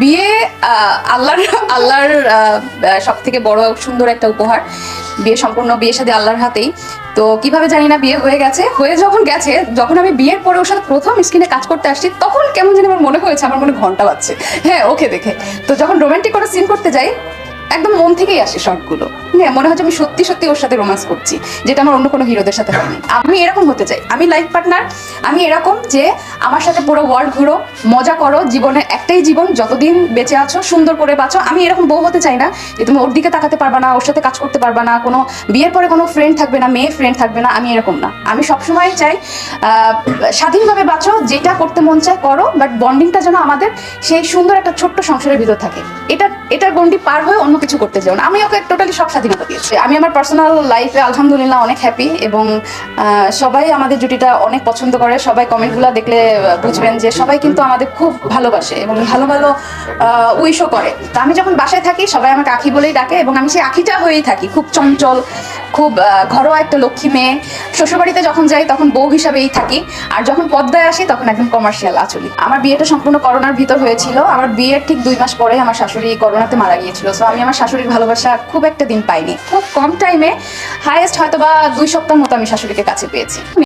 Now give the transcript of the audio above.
বিয়ে আল্লাহর আল্লাহর সব থেকে বড় সুন্দর একটা উপহার। বিয়ে সম্পূর্ণ বিয়ের সাথে আল্লাহর হাতেই। তো কীভাবে জানি না বিয়ে হয়ে গেছে। হয়ে যখন গেছে, যখন আমি বিয়ের পরে ওর সাথে প্রথম স্ক্রিনে কাজ করতে আসছি, তখন কেমন জানি আমার মনে হয়েছে, আমার মনে ঘণ্টা বাজছে। হ্যাঁ ওকে দেখে। তো যখন রোমান্টিক কোনো সিন করতে যাই একদম মন থেকেই আসে শর্টগুলো হ্যাঁ মনে হচ্ছে আমি সত্যি সত্যি ওর সাথে রোমান্স করছি, যেটা আমার অন্য কোনো হিরোদের সাথে হয়নি আমি এরকম হতে চাই। আমি লাইফ পার্টনার আমি এরকম যে আমার সাথে পুরো ওয়ার্ল্ড ঘুরো, মজা করো, জীবনে একটাই জীবন, যতদিন বেঁচে আছো, সুন্দর করে বাঁচো। আমি এরকম বউ হতে চাই না যে তুমি ওর দিকে তাকাতে পারবা না, ওর সাথে কাজ করতে পারবা না, কোনো বিয়ের পরে কোনো ফ্রেন্ড থাকবে না, মেয়ে ফ্রেন্ড থাকবে না, আমি এরকম না। আমি সবসময় চাই স্বাধীনভাবে বাঁচো, যেটা করতে মন চায় করো বাট বন্ডিংটা যেন আমাদের সেই সুন্দর একটা ছোট্ট সংসারের ভিতর থাকে। এটা, এটার গন্ডি পার হয়ে অন্য কিছু করতে যাও না। আমি ওকে টোটালি সব স্বাধীনতা দিয়েছি। আমি আমার পার্সোনাল লাইফে আলহামদুলিল্লাহ অনেক হ্যাপি এবং সবাই আমাদের জুটিটা অনেক পছন্দ করে। সবাই কমেন্টগুলো দেখলে বুঝবেন যে সবাই কিন্তু আমাদের খুব ভালোবাসে এবং ভালো ভালো উইশও করে। তো আমি যখন বাসায় থাকি, সবাই আমাকে আখি বলেই ডাকে এবং আমি সেই আখিটা হয়েই থাকি। খুব চঞ্চল খুব ঘরোয়া একটা লক্ষ্মী মেয়ে। শ্বশুরবাড়িতে যখন যাই, তখন বউ হিসাবেই থাকি। আর যখন পদ্মায় আসি, তখন একদম কমার্শিয়াল আচলি। আমার বিয়েটা সম্পূর্ণ করোনার ভিতর হয়েছিল। আমার বিয়ের ঠিক দুই মাস পরে আমার শাশুড়ি করোনাতে মারা গিয়েছিল। সো আমি আমার শাশুড়ির ভালোবাসা খুব একটা দিন পাইনি। খুব কম টাইমে হায়েস্ট হয়তো বা দুই সপ্তাহ মতো আমি শাশুড়িকে কাছে পেয়েছি।